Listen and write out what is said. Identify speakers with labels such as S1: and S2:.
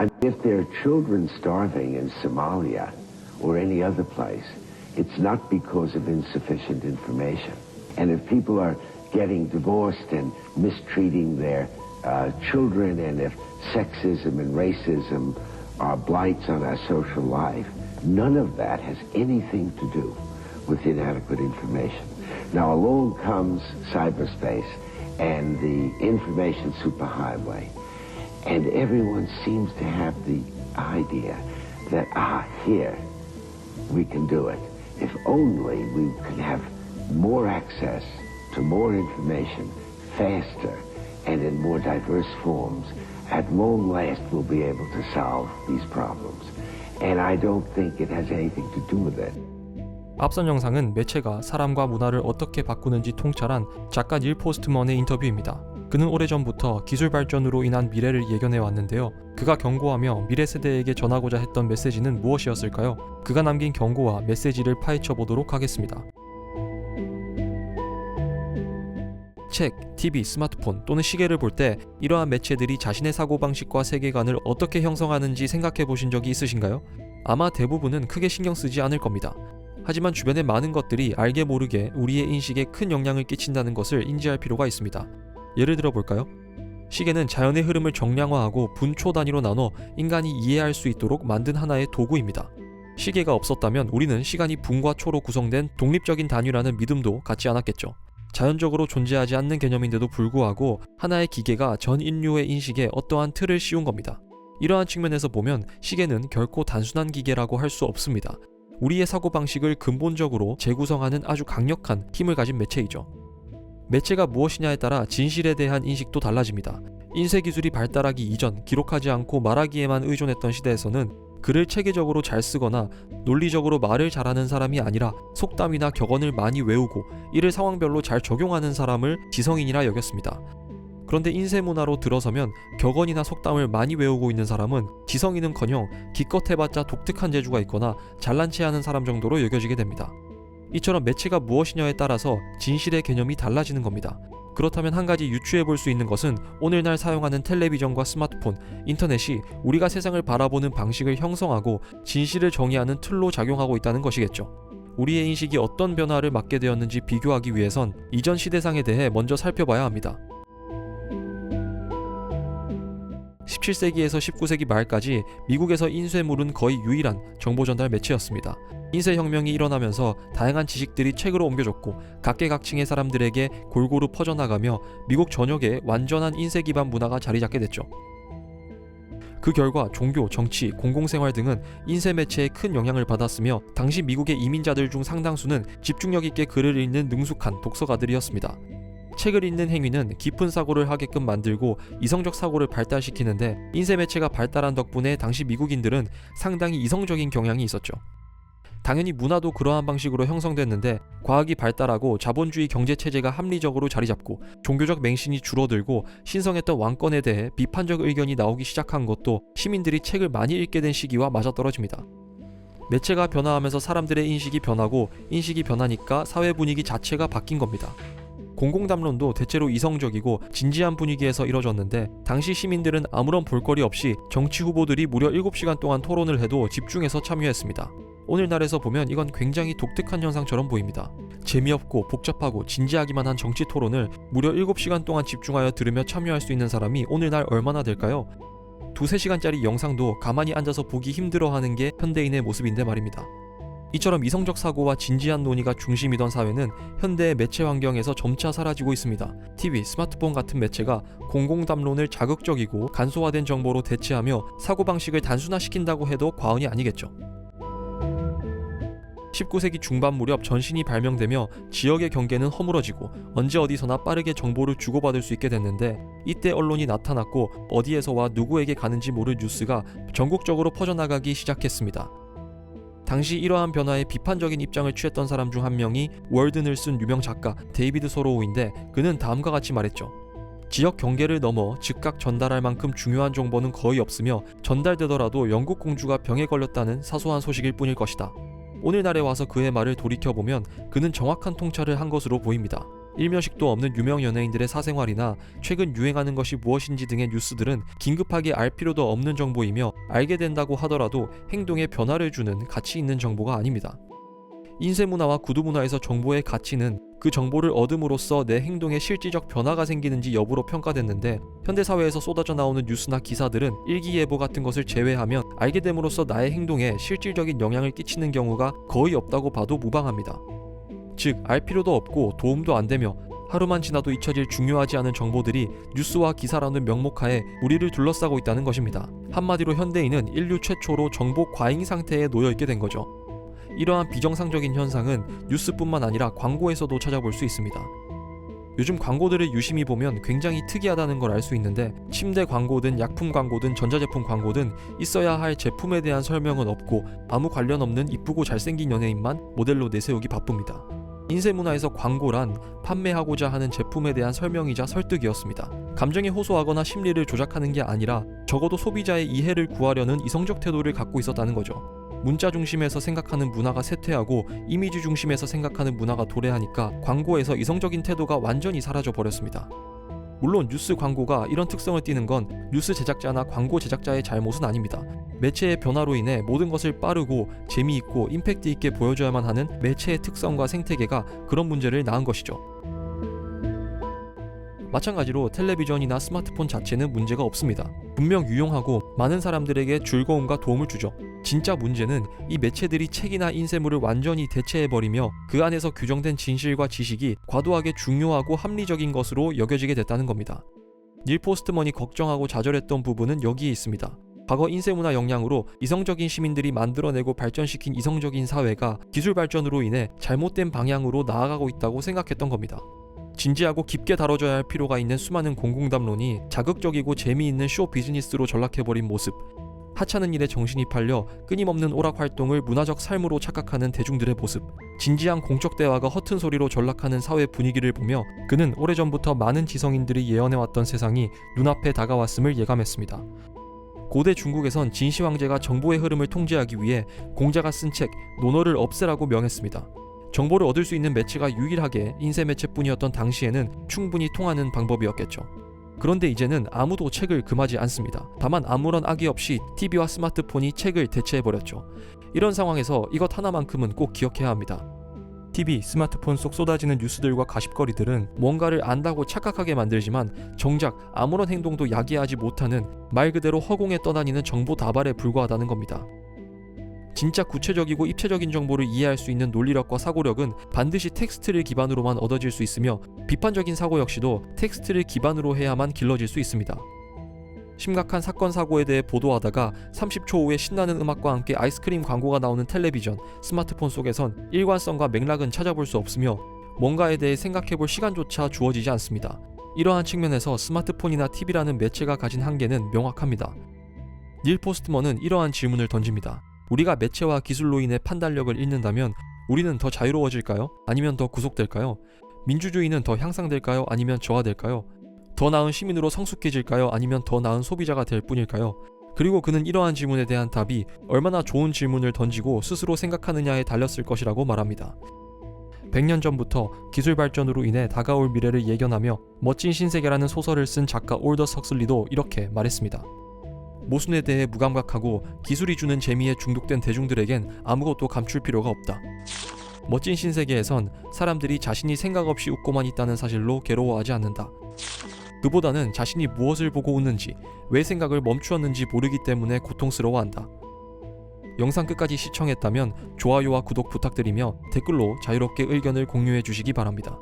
S1: Mean, if there are children starving in Somalia or any other place, it's not because of insufficient information. And if people are getting divorced and mistreating their uh, children, and if sexism and racism are blights on our social life, none of that has anything to do with inadequate information. Now, along comes cyberspace and the information superhighway. And everyone seems to have the idea that, ah, here, we can do it. If only we can have more access to more information faster and in more diverse forms, at long last we'll be able to solve these problems. And I don't think it has anything to do with it.
S2: 앞선 영상은 매체가 사람과 문화를 어떻게 바꾸는지 통찰한 작가 닐 포스트먼의 인터뷰입니다. 그는 오래전부터 기술 발전으로 인한 미래를 예견해 왔는데요. 그가 경고하며 미래 세대에게 전하고자 했던 메시지는 무엇이었을까요? 그가 남긴 경고와 메시지를 파헤쳐 보도록 하겠습니다. 책, TV, 스마트폰 또는 시계를 볼 때 이러한 매체들이 자신의 사고방식과 세계관을 어떻게 형성하는지 생각해 보신 적이 있으신가요? 아마 대부분은 크게 신경 쓰지 않을 겁니다. 하지만 주변의 많은 것들이 알게 모르게 우리의 인식에 큰 영향을 끼친다는 것을 인지할 필요가 있습니다. 예를 들어 볼까요? 시계는 자연의 흐름을 정량화하고 분초 단위로 나눠 인간이 이해할 수 있도록 만든 하나의 도구입니다. 시계가 없었다면 우리는 시간이 분과 초로 구성된 독립적인 단위라는 믿음도 갖지 않았겠죠. 자연적으로 존재하지 않는 개념인데도 불구하고 하나의 기계가 전 인류의 인식에 어떠한 틀을 씌운 겁니다. 이러한 측면에서 보면 시계는 결코 단순한 기계라고 할 수 없습니다. 우리의 사고방식을 근본적으로 재구성하는 아주 강력한 힘을 가진 매체이죠. 매체가 무엇이냐에 따라 진실에 대한 인식도 달라집니다. 인쇄 기술이 발달하기 이전 기록하지 않고 말하기에만 의존했던 시대에서는 글을 체계적으로 잘 쓰거나 논리적으로 말을 잘하는 사람이 아니라 속담이나 격언을 많이 외우고 이를 상황별로 잘 적용하는 사람을 지성인이라 여겼습니다. 그런데 인쇄 문화로 들어서면 격언이나 속담을 많이 외우고 있는 사람은 지성인은커녕 기껏 해봤자 독특한 재주가 있거나 잘난 체하는 사람 정도로 여겨지게 됩니다. 이처럼 매체가 무엇이냐에 따라서 진실의 개념이 달라지는 겁니다. 그렇다면 한 가지 유추해 볼 수 있는 것은 오늘날 사용하는 텔레비전과 스마트폰, 인터넷이 우리가 세상을 바라보는 방식을 형성하고 진실을 정의하는 틀로 작용하고 있다는 것이겠죠. 우리의 인식이 어떤 변화를 맞게 되었는지 비교하기 위해선 이전 시대상에 대해 먼저 살펴봐야 합니다. 17세기에서 19세기 말까지 미국에서 인쇄물은 거의 유일한 정보 전달 매체였습니다. 인쇄 혁명이 일어나면서 다양한 지식들이 책으로 옮겨졌고 각계각층의 사람들에게 골고루 퍼져나가며 미국 전역에 완전한 인쇄 기반 문화가 자리 잡게 됐죠. 그 결과 종교, 정치, 공공생활 등은 인쇄 매체에 큰 영향을 받았으며 당시 미국의 이민자들 중 상당수는 집중력 있게 글을 읽는 능숙한 독서가들이었습니다. 책을 읽는 행위는 깊은 사고를 하게끔 만들고 이성적 사고를 발달시키는데 인쇄 매체가 발달한 덕분에 당시 미국인들은 상당히 이성적인 경향이 있었죠. 당연히 문화도 그러한 방식으로 형성됐는데 과학이 발달하고 자본주의 경제 체제가 합리적으로 자리 잡고 종교적 맹신이 줄어들고 신성했던 왕권에 대해 비판적 의견이 나오기 시작한 것도 시민들이 책을 많이 읽게 된 시기와 맞아떨어집니다. 매체가 변화하면서 사람들의 인식이 변하고 인식이 변하니까 사회 분위기 자체가 바뀐 겁니다. 공공담론도 대체로 이성적이고 진지한 분위기에서 이뤄졌는데 당시 시민들은 아무런 볼거리 없이 정치 후보들이 무려 7시간 동안 토론을 해도 집중해서 참여했습니다. 오늘날에서 보면 이건 굉장히 독특한 현상처럼 보입니다. 재미없고 복잡하고 진지하기만 한 정치 토론을 무려 7시간 동안 집중하여 들으며 참여할 수 있는 사람이 오늘날 얼마나 될까요? 두세 시간짜리 영상도 가만히 앉아서 보기 힘들어하는 게 현대인의 모습인데 말입니다. 이처럼 이성적 사고와 진지한 논의가 중심이던 사회는 현대의 매체 환경에서 점차 사라지고 있습니다. TV, 스마트폰 같은 매체가 공공담론을 자극적이고 간소화된 정보로 대체하며 사고방식을 단순화시킨다고 해도 과언이 아니겠죠. 19세기 중반 무렵 전신이 발명되며 지역의 경계는 허물어지고 언제 어디서나 빠르게 정보를 주고받을 수 있게 됐는데 이때 언론이 나타났고 어디에서와 누구에게 가는지 모를 뉴스가 전국적으로 퍼져나가기 시작했습니다. 당시 이러한 변화에 비판적인 입장을 취했던 사람 중 한 명이 월든을 쓴 유명 작가 데이비드 소로우인데 그는 다음과 같이 말했죠. 지역 경계를 넘어 즉각 전달할 만큼 중요한 정보는 거의 없으며 전달되더라도 영국 공주가 병에 걸렸다는 사소한 소식일 뿐일 것이다. 오늘날에 와서 그의 말을 돌이켜보면 그는 정확한 통찰을 한 것으로 보입니다. 일면식도 없는 유명 연예인들의 사생활이나 최근 유행하는 것이 무엇인지 등의 뉴스들은 긴급하게 알 필요도 없는 정보이며 알게 된다고 하더라도 행동에 변화를 주는 가치 있는 정보가 아닙니다. 인쇄 문화와 구두 문화에서 정보의 가치는 그 정보를 얻음으로써 내 행동에 실질적 변화가 생기는지 여부로 평가됐는데 현대 사회에서 쏟아져 나오는 뉴스나 기사들은 일기예보 같은 것을 제외하면 알게 됨으로써 나의 행동에 실질적인 영향을 끼치는 경우가 거의 없다고 봐도 무방합니다. 즉, 알 필요도 없고 도움도 안 되며 하루만 지나도 잊혀질 중요하지 않은 정보들이 뉴스와 기사라는 명목하에 우리를 둘러싸고 있다는 것입니다. 한마디로 현대인은 인류 최초로 정보 과잉 상태에 놓여 있게 된 거죠. 이러한 비정상적인 현상은 뉴스뿐만 아니라 광고에서도 찾아볼 수 있습니다. 요즘 광고들을 유심히 보면 굉장히 특이하다는 걸 알 수 있는데 침대 광고든 약품 광고든 전자제품 광고든 있어야 할 제품에 대한 설명은 없고 아무 관련 없는 이쁘고 잘생긴 연예인만 모델로 내세우기 바쁩니다. 인쇄 문화에서 광고란 판매하고자 하는 제품에 대한 설명이자 설득이었습니다. 감정에 호소하거나 심리를 조작하는 게 아니라 적어도 소비자의 이해를 구하려는 이성적 태도를 갖고 있었다는 거죠. 문자 중심에서 생각하는 문화가 쇠퇴하고 이미지 중심에서 생각하는 문화가 도래하니까 광고에서 이성적인 태도가 완전히 사라져 버렸습니다. 물론 뉴스 광고가 이런 특성을 띠는 건 뉴스 제작자나 광고 제작자의 잘못은 아닙니다. 매체의 변화로 인해 모든 것을 빠르고 재미있고 임팩트 있게 보여줘야만 하는 매체의 특성과 생태계가 그런 문제를 낳은 것이죠. 마찬가지로 텔레비전이나 스마트폰 자체는 문제가 없습니다. 분명 유용하고 많은 사람들에게 즐거움과 도움을 주죠. 진짜 문제는 이 매체들이 책이나 인쇄물을 완전히 대체해버리며 그 안에서 규정된 진실과 지식이 과도하게 중요하고 합리적인 것으로 여겨지게 됐다는 겁니다. 닐 포스트먼이 걱정하고 좌절했던 부분은 여기에 있습니다. 과거 인쇄문화 영향으로 이성적인 시민들이 만들어내고 발전시킨 이성적인 사회가 기술 발전으로 인해 잘못된 방향으로 나아가고 있다고 생각했던 겁니다. 진지하고 깊게 다뤄져야 할 필요가 있는 수많은 공공담론이 자극적이고 재미있는 쇼 비즈니스로 전락해버린 모습. 하찮은 일에 정신이 팔려 끊임없는 오락 활동을 문화적 삶으로 착각하는 대중들의 모습. 진지한 공적 대화가 허튼 소리로 전락하는 사회 분위기를 보며 그는 오래전부터 많은 지성인들이 예언해왔던 세상이 눈앞에 다가왔음을 예감했습니다. 고대 중국에선 진시 황제가 정보의 흐름을 통제하기 위해 공자가 쓴 책 논어를 없애라고 명했습니다. 정보를 얻을 수 있는 매체가 유일하게 인쇄 매체뿐이었던 당시에는 충분히 통하는 방법이었겠죠. 그런데 이제는 아무도 책을 금하지 않습니다. 다만 아무런 악의 없이 TV와 스마트폰이 책을 대체해버렸죠. 이런 상황에서 이것 하나만큼은 꼭 기억해야 합니다. TV, 스마트폰 속 쏟아지는 뉴스들과 가십거리들은 뭔가를 안다고 착각하게 만들지만 정작 아무런 행동도 야기하지 못하는 말 그대로 허공에 떠다니는 정보 다발에 불과하다는 겁니다. 진짜 구체적이고 입체적인 정보를 이해할 수 있는 논리력과 사고력은 반드시 텍스트를 기반으로만 얻어질 수 있으며 비판적인 사고 역시도 텍스트를 기반으로 해야만 길러질 수 있습니다. 심각한 사건 사고에 대해 보도하다가 30초 후에 신나는 음악과 함께 아이스크림 광고가 나오는 텔레비전, 스마트폰 속에선 일관성과 맥락은 찾아볼 수 없으며 뭔가에 대해 생각해볼 시간조차 주어지지 않습니다. 이러한 측면에서 스마트폰이나 TV라는 매체가 가진 한계는 명확합니다. 닐 포스트먼은 이러한 질문을 던집니다. 우리가 매체와 기술로 인해 판단력을 잃는다면 우리는 더 자유로워질까요? 아니면 더 구속될까요? 민주주의는 더 향상될까요? 아니면 저하될까요? 더 나은 시민으로 성숙해질까요? 아니면 더 나은 소비자가 될 뿐일까요? 그리고 그는 이러한 질문에 대한 답이 얼마나 좋은 질문을 던지고 스스로 생각하느냐에 달렸을 것이라고 말합니다. 100년 전부터 기술 발전으로 인해 다가올 미래를 예견하며 멋진 신세계라는 소설을 쓴 작가 올더 석슬리도 이렇게 말했습니다. 모순에 대해 무감각하고 기술이 주는 재미에 중독된 대중들에겐 아무것도 감출 필요가 없다. 멋진 신세계에선 사람들이 자신이 생각 없이 웃고만 있다는 사실로 괴로워하지 않는다. 그보다는 자신이 무엇을 보고 웃는지, 왜 생각을 멈추었는지 모르기 때문에 고통스러워한다. 영상 끝까지 시청했다면 좋아요와 구독 부탁드리며 댓글로 자유롭게 의견을 공유해 주시기 바랍니다.